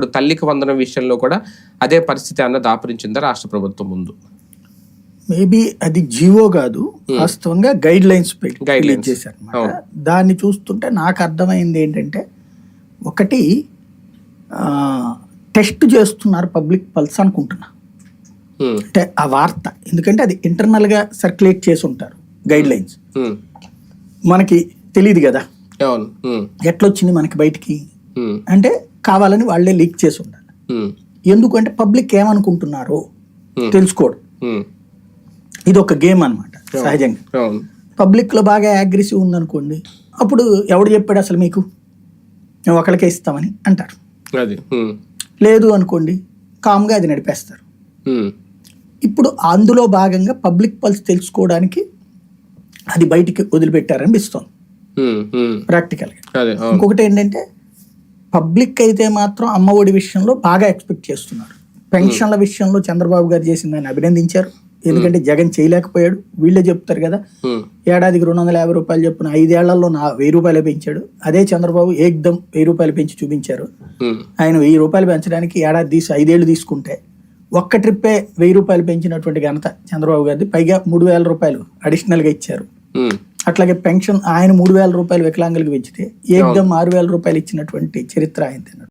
ఇప్పుడు తల్లికి వందనం విషయంలో కూడా అదే పరిస్థితి అన్న దాపరించిందా రాష్ట్ర ప్రభుత్వం ముందు. మేబీ అది జియో కాదు వాస్తవంగా గైడ్ లైన్స్ Guidelines. చేశారు దాన్ని చూస్తుంటే నాకు అర్థమైంది ఏంటంటే ఒకటి టెస్ట్ చేస్తున్నారు పబ్లిక్ పల్స్ అనుకుంటున్నా. అంటే ఆ వార్త. ఎందుకంటే అది internal గా సర్క్యులేట్ చేసి ఉంటారు గైడ్ లైన్స్ ఉమ్, మనకి తెలియదు కదా. ఎట్లొచ్చింది మనకి బయటికి? అంటే కావాలని వాళ్ళే లీక్ చేసి ఉండాలి. ఎందుకంటే పబ్లిక్ ఏమనుకుంటున్నారో ఉమ్, ఇది ఒక గేమ్ అన్నమాట సహజంగా. అవును. పబ్లిక్లో బాగా అగ్రెసివ్ ఉందనుకోండి అప్పుడు ఎవడు చెప్పాడు అసలు మీకు? మేము ఒకరికే ఇస్తామని అంటారు. లేదు అనుకోండి కామ్గా అది నడిపేస్తారు. ఇప్పుడు అందులో భాగంగా పబ్లిక్ పల్స్ తెలుసుకోవడానికి అది బయటికి వదిలిపెట్టారనిపిస్తోంది. ప్రాక్టికల్గా ఇంకొకటి ఏంటంటే పబ్లిక్ అయితే మాత్రం అమ్మ ఒడి విషయంలో బాగా ఎక్స్పెక్ట్ చేస్తున్నారు. పెన్షన్ల విషయంలో చంద్రబాబు గారు చేసిన దాన్ని అభినందించారు. ఎందుకంటే జగన్ చేయలేకపోయాడు. వీళ్ళే చెప్తారు కదా ఏడాదికి రెండు వందల యాభై రూపాయలు చెప్పిన ఐదేళ్ళలో నా వెయ్యి రూపాయలు పెంచాడు. అదే చంద్రబాబు ఏకదం వెయ్యి రూపాయలు పెంచి చూపించారు. ఆయన వెయ్యి రూపాయలు పెంచడానికి ఏడాది తీసి ఐదేళ్ళు తీసుకుంటే ఒక్క ట్రిప్పే వెయ్యి రూపాయలు పెంచినటువంటి ఘనత చంద్రబాబు గారిది. పైగా మూడు వేల రూపాయలు అడిషనల్గా ఇచ్చారు. అట్లాగే పెన్షన్ ఆయన మూడు వేల రూపాయలు వికలాంగులకు పెంచితే ఏకదం ఆరు వేల రూపాయలు ఇచ్చినటువంటి చరిత్ర ఆయన